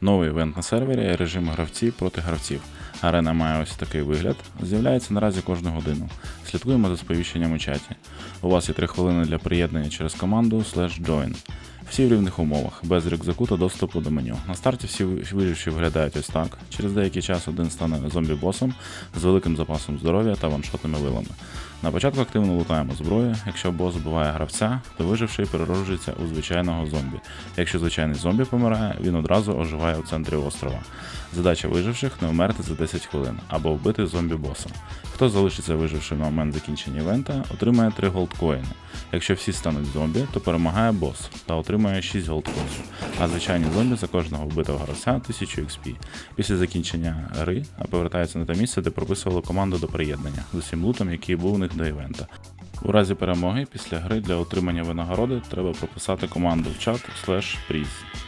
Новий івент на сервері режим гравці проти гравців. Арена має ось такий вигляд. З'являється наразі кожну годину. Слідкуємо за сповіщенням у чаті. У вас є 3 хвилини для приєднання через команду slash join. Всі в рівних умовах, без рюкзаку та доступу до меню. На старті всі виживші виглядають ось так. Через деякий час один стане зомбі-босом з великим запасом здоров'я та ваншотними вилами. На початку активно лутаємо зброю. Якщо бос вбиває гравця, то виживший перероджується у звичайного зомбі. Якщо звичайний зомбі помирає, він одразу оживає у центрі острова. Задача виживших не вмерти за 10 хвилин або вбити зомбі-боса. Хто залишиться вижившим на момент закінчення івента, отримає 3 голдкоїни. Якщо всі стануть зомбі, то перемагає бос та отримує 6 голдкоїнів. А звичайні зомбі за кожного вбитого гравця 1000 XP. Після закінчення гри повертається на те місце, де прописували команду до приєднання з усім лутом, який був у них до івента. У разі перемоги після гри для отримання винагороди треба прописати команду в чат slash prize.